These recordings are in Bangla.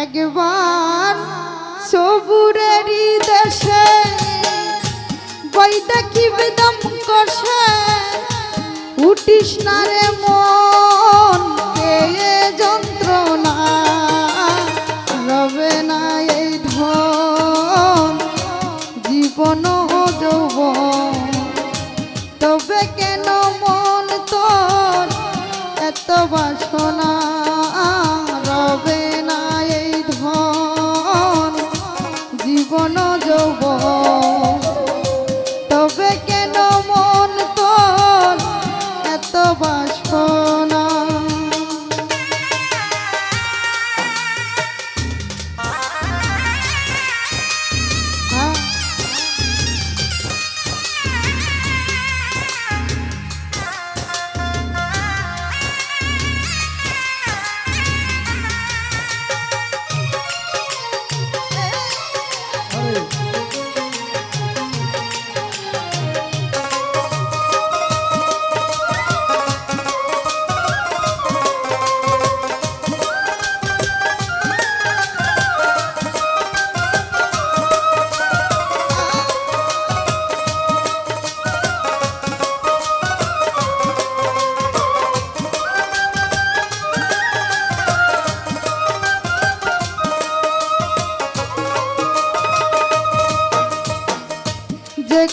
একবার সবুরেরই দেশে বইটা কি বেদম কষে উঠিস না রে মন।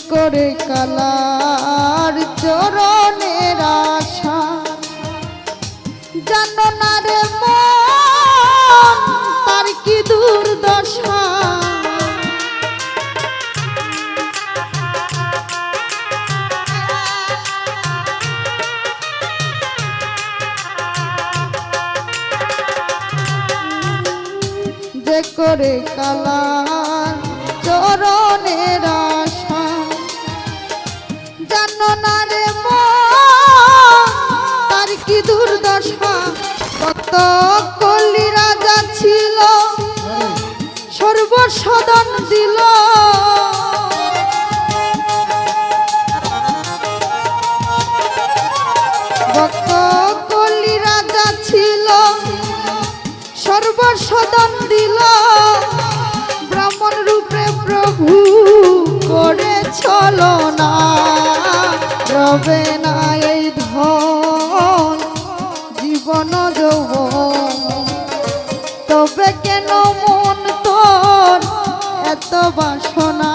করে কালার চরণের আশা। জানো না রে তার কি দুর্দশা? করে কালার সর্বসদন দিল। কলি রাজা ছিল, সর্বসদন দিল। ব্রাহ্মণ রূপে প্রভু করে চলো না, রবে না এই ধন, জীবন বাসনা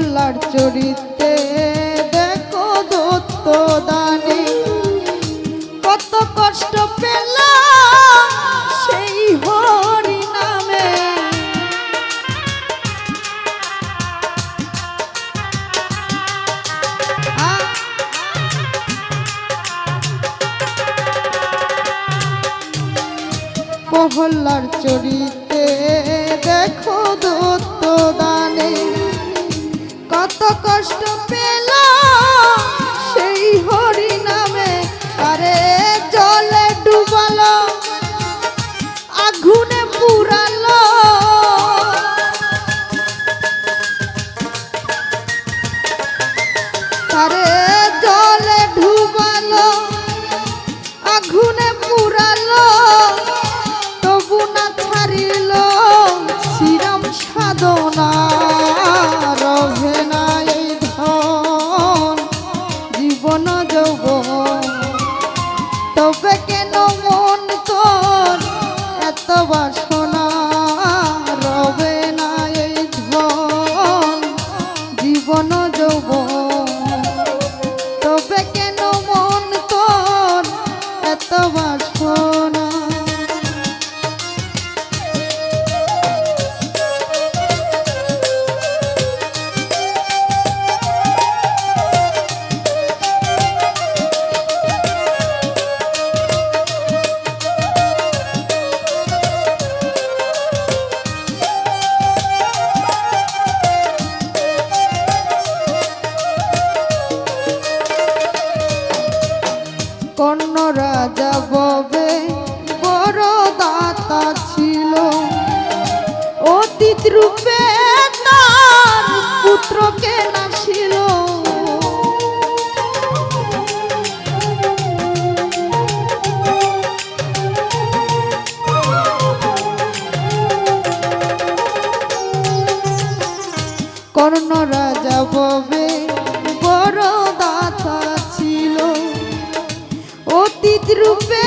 প্রহ্লার চরিত্রে দেখো দত্ত দানে। কত কষ্ট পেলাম সেই হরি নামে। প্রহ্লার চরিত্রে দেখো দত্ত দানে। কষ্ট পেল সেই হরি বাসনা অতীত রূপে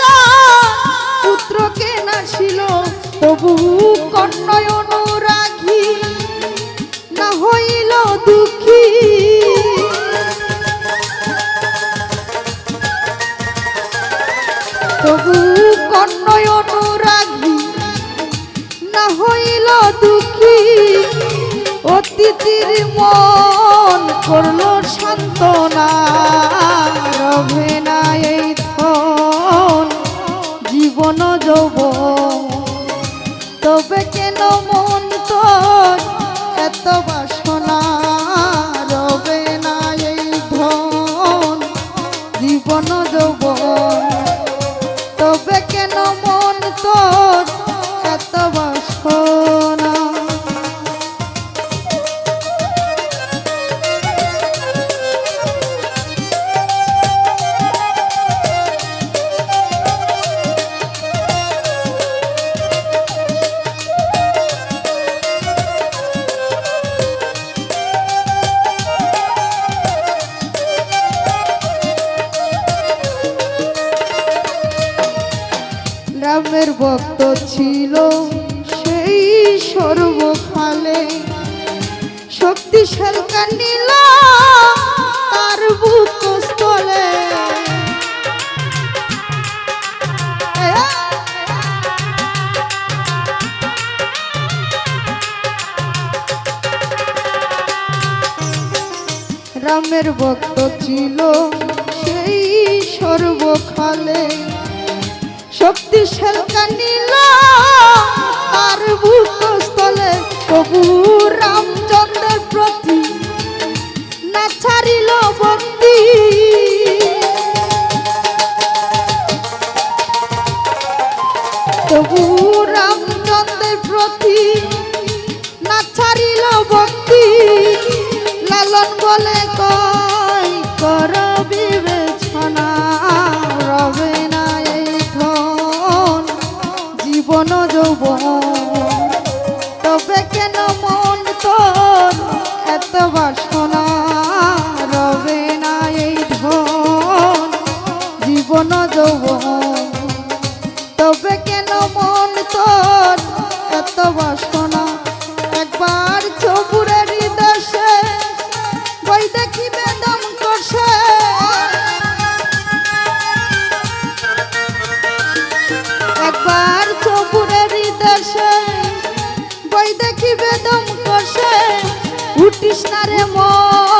তার পুত্রকে নাছিল তবু কর্ণয় অনুরাগী না হইল দুঃখী। তবু কর্ণয় অনুরাগী না হইল দুঃখী। অতিথির মন করল সান্ত্বনা। রবে না এই ধন জীবন যৌব তবে কেন মন রামের ভক্ত ছিল সেই সর্বকালে। শক্তিশাল কান্দিল তার বুকস্থলে রামের ভক্ত ছিল সেই সর্বকালে। শক্তিশাল কানিল তার বুকস্থলে প্রভু রামচন্দ্রের প্রতি তবে কেন মন তোর? এত বাসনা একবার চপুরের দেশে বই দেখি বেদম করছে। একবার চপুরের দেশে বই দেখি বেদম করছে। উঠিস না রে মন।